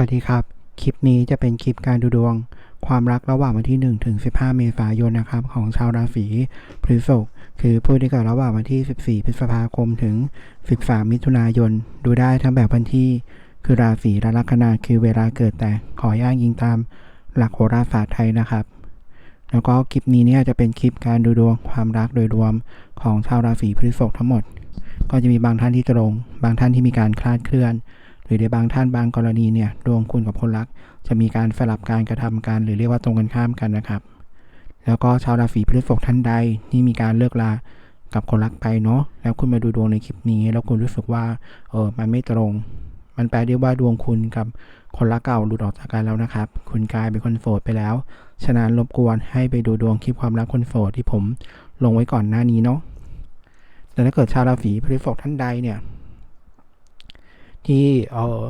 วัสดีครับ คลิปนี้จะเป็นคลิปการดูดวง ความรักระหว่างวันที่1ถึง15 เมษายนนะครับ ของชาวราศีพฤษภคือผู้ที่เกิดระหว่างวันที่ 14 พฤษภาคมถึง 13 มิถุนายน ดูได้ทั้งแบบวันที่ คือราศีและลัคนาคือเวลาเกิดแต่ขออ้างยิงตามหลักโหราศาสตร์ไทยนะครับ แล้วก็คลิปนี้เนี่ยจะเป็นคลิปการดูดวงความรักโดยรวมของชาวราศีพฤษภทั้งหมด ก็จะมีบางท่านที่ตรง บางท่านที่มีการคลาดเคลื่อน หรือในบางท่านบางกรณีเนี่ยดวงคุณกับคนรัก จะมีการสลับการกระทำกันหรือเรียกว่าตรงกันข้ามกันนะครับ แล้วก็ชาวราศีพฤษภท่านใดที่มีการเลิกลากับคนรักไปเนาะแล้วคุณมาดูดวงในคลิปนี้ แล้วคุณรู้สึกว่าเออมันไม่ตรง มันแปลได้ว่าดวงคุณกับคนรักเก่าหลุดออกจากกันแล้วนะครับ คุณกลายเป็นคนโสดไปแล้ว ฉะนั้นรบกวนให้ไปดูดวงคลิปความรักคนโสดที่ผมลงไว้ก่อนหน้านี้เนาะแต่ถ้าเกิดชาวราศีพฤษภท่านใดเนี่ย ที่เออ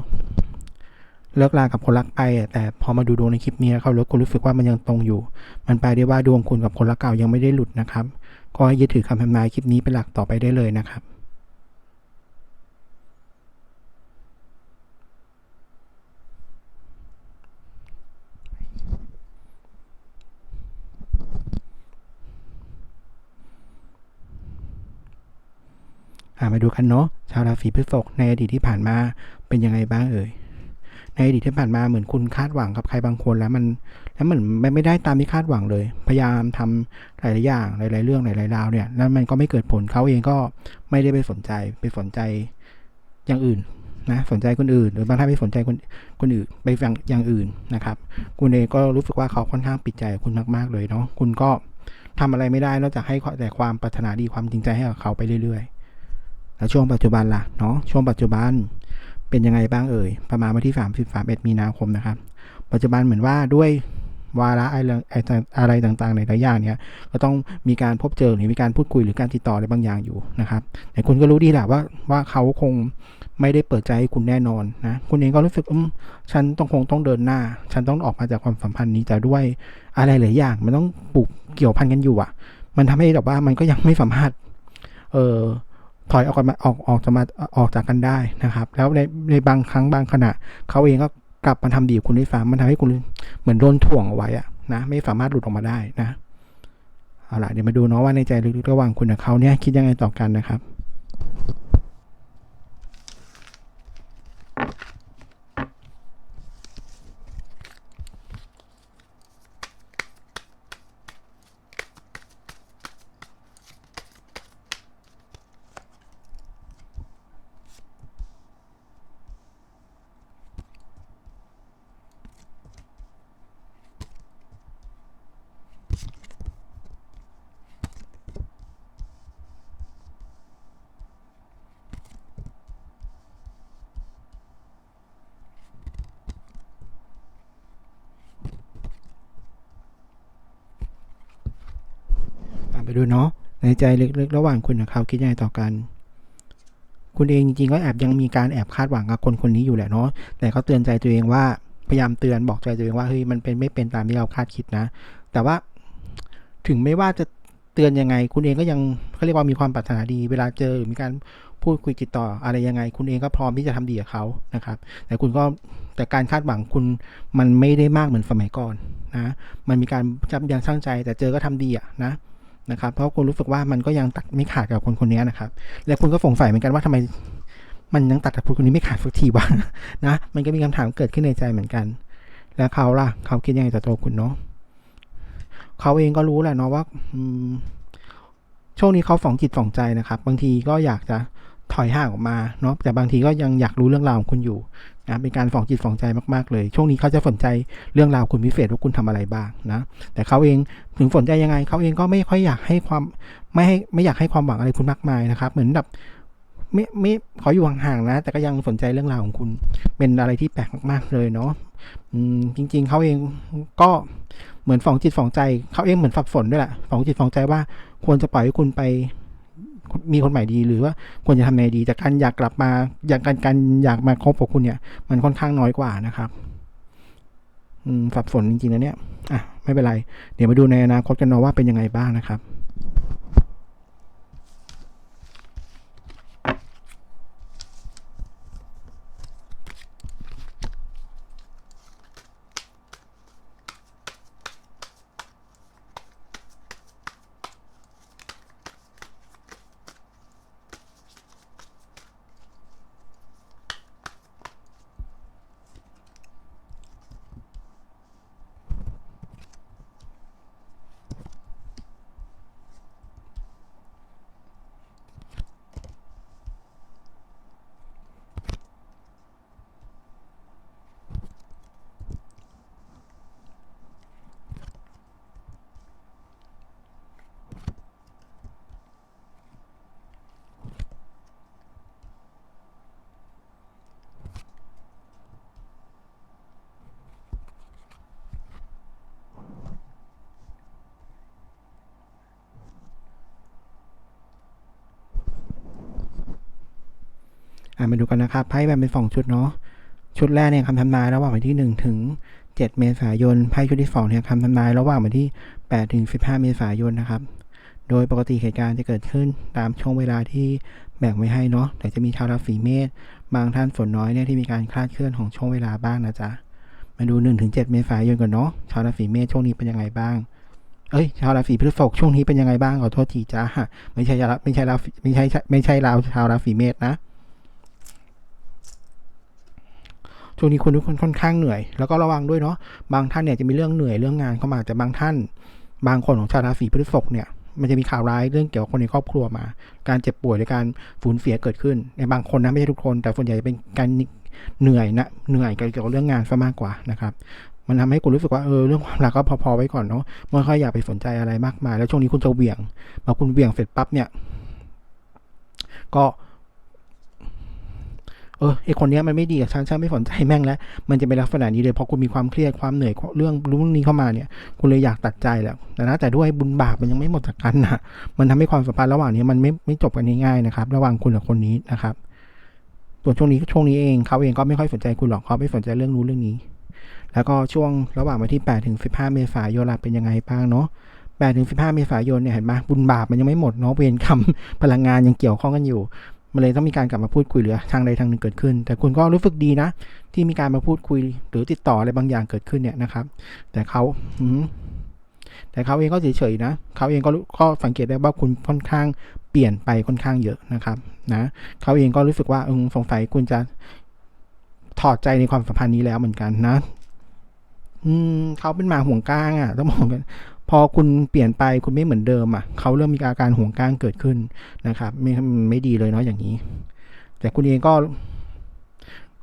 เลิกลากับคนรักไป แต่พอมาดูดวงในคลิปนี้เขาแล้วคุณรู้สึกว่ามันยังตรงอยู่ มันแปลได้ว่าดวงคุณกับคนรักเก่ายังไม่ได้หลุดนะครับ ก็ให้ยึดถือคำทำนายคลิปนี้เป็นหลักต่อไปได้เลยนะครับ มาดูกันเนาะชาวราศีพฤษภในอดีตที่ผ่านมาเป็นยังไงบ้างเอ่ยในอดีตที่ผ่านมาเหมือนคุณคาดหวังกับใครบางคนแล้วมันแล้วเหมือนไม่ได้ตามที่คาดหวังเลย พยายามทำหลายๆอย่างหลายๆเรื่องหลายๆราวเนี่ยแล้วมันก็ไม่เกิดผลเขาเองก็ไม่ได้ไปสนใจไปสนใจอย่างอื่นนะสนใจคนอื่น หรือบางท่านไปสนใจคนคนอื่นไปฟังอย่างอื่นนะครับคุณเองก็รู้สึกว่าเขาค่อนข้างปิดใจคุณมากๆเลยเนาะคุณก็ทำอะไรไม่ได้นอกจากให้แต่ความปรารถนาดีความจริงใจให้กับเขาไปเรื่อยๆ แล้วช่วงปัจจุบันล่ะเนาะช่วงปัจจุบันเป็นยังไงบ้างเอ่ย ประมาณวันที่ 3 3 1มีนาคมนะครับ ปัจจุบันเหมือนว่าด้วยวาระอะไรต่างๆในหลายอย่างเนี่ยก็ต้องมีการพบเจอหรือมีการพูดคุยหรือการติดต่ออะไรบางอย่างอยู่นะครับ แต่คุณก็รู้ดีแหละว่าว่าเขาคงไม่ได้เปิดใจให้คุณแน่นอนนะคุณเองก็รู้สึกอืมฉันต้องคงต้องเดินหน้า ฉันต้องออกมาจากความสัมพันธ์นี้แต่ด้วยอะไรหลายอย่าง มันต้องปลูกเกี่ยวพันกันอยู่อะ มันทำให้แบบว่ามันก็ยังไม่สามารถเออ ถอยออกมาออกออกจะมาออกจากกันได้นะครับ แล้วในในบางครั้งบางขณะเขาเองก็กลับมาทำดีกับคุณด้วยซ้ำมันทำให้คุณเหมือนโดนถ่วงเอาไว้อะนะไม่สามารถหลุดออกมาได้นะเอาล่ะเดี๋ยวมาดูเนาะว่าในใจลึกๆระหว่างคุณกับเขาเนี่ยคิดยังไงต่อกันนะครับ ไปดูเนาะในใจลึกๆ ระหว่างคุณกับเขาคิดยังไงต่อกัน คุณเองจริงๆก็แอบยังมีการแอบคาดหวังกับคนคนนี้อยู่แหละเนาะแต่เขาเตือนใจตัวเองว่าพยายามเตือนบอกใจตัวเองว่าเฮ้ยมันเป็นไม่เป็นตามที่เราคาดคิดนะ แต่ว่าถึงไม่ว่าจะเตือนยังไง คุณเองก็ยังเขาเรียกว่ามีความปรารถนาดี เวลาเจอหรือมีการพูดคุยติดต่ออะไรยังไง คุณเองก็พร้อมที่จะทำดีกับเขานะครับ แต่คุณก็แต่การคาดหวังคุณมันไม่ได้มากเหมือนสมัยก่อนนะ มันมีการจำยังช่างใจ แต่เจอก็ทำดีอะนะ นะครับ เพราะคุณรู้สึกว่ามันก็ยังตัดไม่ขาดกับคนคนนี้นะครับ และคุณก็สงสัยเหมือนกันว่าทำไมมันยังตัดกับคนคนนี้ไม่ขาดสักทีวะนะ มันก็มีคำถามเกิดขึ้นในใจเหมือนกัน แล้วเขาล่ะ เขาคิดยังไงต่อตัวคุณเนาะเขาเองก็รู้แหละเนาะว่าช่วงนี้เขาฝังจิตฝังใจนะครับ บางทีก็อยากจะถอยห่างออกมาเนาะแต่บางทีก็ยังอยากรู้เรื่องราวของคุณอยู่ นะเป็นการฝังจิตฝังใจมากๆเลย ช่วงนี้เขาจะสนใจเรื่องราวคุณพิเศษว่าคุณทำอะไรบ้างนะ แต่เขาเองถึงสนใจยังไงเขาเองก็ไม่ค่อยอยากให้ความไม่ให้ไม่อยากให้ความหวังอะไรคุณมากมายนะครับ เหมือนแบบไม่ไม่ขออยู่ห่างๆนะ แต่ก็ยังสนใจเรื่องราวของคุณเป็นอะไรที่แปลกมากๆเลยเนาะอืมจริง ๆเขาเองก็เหมือนฝังจิตฝังใจเขาเองเหมือนฝักฝนด้วยแหละฝังจิตฝังใจว่าควรจะปล่อยให้คุณไป มีคนใหม่ดีหรือว่าควรจะทำไงดีแต่การอยากกลับมาอยากการการอยากมาคบกับคุณเนี่ย มันค่อนข้างน้อยกว่านะครับอืมสับสนจริงๆนะเนี่ยอะไม่เป็นไร เดี๋ยวมาดูในอนาคตกันเนาะว่าเป็นยังไงบ้างนะครับ อ่ามาดูกันนะครับไพ่แบ่งเป็นสองชุดเนาะชุดแรกเนี่ยคำทำนายระหว่างวันที่หนึ่งถึงเจ็ดเมษายนไพ่ชุดที่สองเนี่ยคำทำนายระหว่างวันที่แปดถึงสิบห้าเมษายนนะครับ โดยปกติเหตุการณ์จะเกิดขึ้นตามช่วงเวลาที่แบ่งไว้ให้เนาะแต่จะมีชาวราศีเมษบางท่านฝนน้อยเนี่ยที่มีการคลาดเคลื่อนของช่วงเวลาบ้างนะจ๊ะมาดู1-7ถึง7เมษายนก่อนเนาะชาวราศีเมษช่วงนี้เป็นยังไงบ้างเอ้ยชาวราศีพฤษภช่วงนี้เป็นยังไงบ้างขอโทษทีจ้าไม่ใช่ราไม่ใช่ราไม่ใช่ไม่ใช่ราวชาวราศีเมษนะ ช่วงนี้คุณทุกคนค่อนข้างเหนื่อย แล้วก็ระวังด้วยเนาะบางท่านเนี่ยจะมีเรื่องเหนื่อยเรื่องงานเข้ามาแต่บางท่าน บางคนของชาวราศีพฤษภเนี่ยมันจะมีข่าวร้ายเรื่องเกี่ยวกับคนในครอบครัวมา การเจ็บป่วยหรือการสูญเสียเกิดขึ้น ในบางคนนะไม่ใช่ทุกคน แต่ส่วนใหญ่จะเป็นการเหนื่อยนะเหนื่อยเกี่ยวกับเรื่องงานซะมากกว่านะครับมันทำให้คุณรู้สึกว่าเออเรื่องความรักก็พอๆไว้ก่อนเนาะไม่ค่อยอยากไปสนใจอะไรมากมาย แล้วช่วงนี้คุณจะเหวี่ยงพอคุณเหวี่ยงเสร็จปั๊บเนี่ย ก็ เออไอคนนี้มันไม่ดีกับฉันฉันไม่สนใจแม่งแล้ว มันจะเป็นลักษณะนี้เลยพอคุณมีความเครียดความเหนื่อยเรื่องเรื่องนี้เข้ามาเนี่ยคุณเลยอยากตัดใจแหละแต่นะแต่ด้วยบุญบาปมันยังไม่หมดจากกันนะมันทำให้ความสัมพันธ์ระหว่างนี้มันไม่ไม่จบกันง่ายๆนะครับ ระหว่างคุณกับคนนี้นะครับส่วนช่วงนี้ช่วงนี้เองเขาเองก็ไม่ค่อยสนใจคุณหรอกเขาไม่สนใจเรื่องนู้เรื่องนี้ แล้วก็ช่วงระหว่างวันที่8ถึง15 เมษายนเป็นยังไงบ้างเนาะ8ถึง15 เมษายนเนี่ยเห็นไหมบุญบาปมันยังไม่หมดเนาะเวรกรรมพลังงานยังเกี่ยวข้องกันอยู่ มันเลยต้องมีการกลับมาพูดคุยหรือทางใดทางหนึ่งเกิดขึ้น แต่คุณก็รู้สึกดีนะ ที่มีการมาพูดคุยหรือติดต่ออะไรบางอย่างเกิดขึ้นเนี่ยนะครับ แต่เขาอืแต่เขาเองก็เฉยๆนะ เขาเองก็รู้ก็สังเกตได้ว่าคุณค่อนข้างเปลี่ยนไปค่อนข้างเยอะนะครับนะเขาเองก็รู้สึกว่าเออสงสัยคุณจะถอดใจในความสัมพันธ์นี้แล้วเหมือนกันนะ อืมเขาเป็นหมาห่วงก้างอะต้องบอกกัน พอคุณเปลี่ยนไปคุณไม่เหมือนเดิมอะเขาเริ่มมีอาการห่วงก้างเกิดขึ้นนะครับ ไม่ไม่ดีเลยเนาะอย่างนี้ แต่คุณเองก็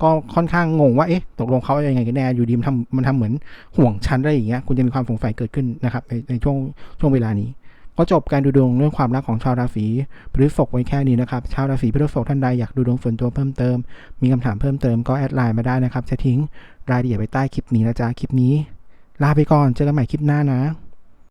ก็ค่อนข้างงงว่าเอ๊ะตกลงเขายังไงกันแน่อยู่ดีมันทำมันทำเหมือนห่วงชั้นอะไรอย่างเงี้ยคุณจะมีความสงสัยเกิดขึ้นนะครับในในช่วงช่วงเวลานี้ก็จบการดูดวงเรื่องความรักของชาวราศีพฤษภไว้แค่นี้นะครับ ชาวราศีพฤษภท่านใดอยากดูดวงส่วนตัวเพิ่มเติม มีคำถามเพิ่มเติมก็แอดไลน์มาได้นะครับ จะทิ้งรายละเอียดไว้ใต้คลิปนี้นะจ๊ะ คลิปนี้ ลาไปก่อน เจอกันใหม่คลิปหน้านะ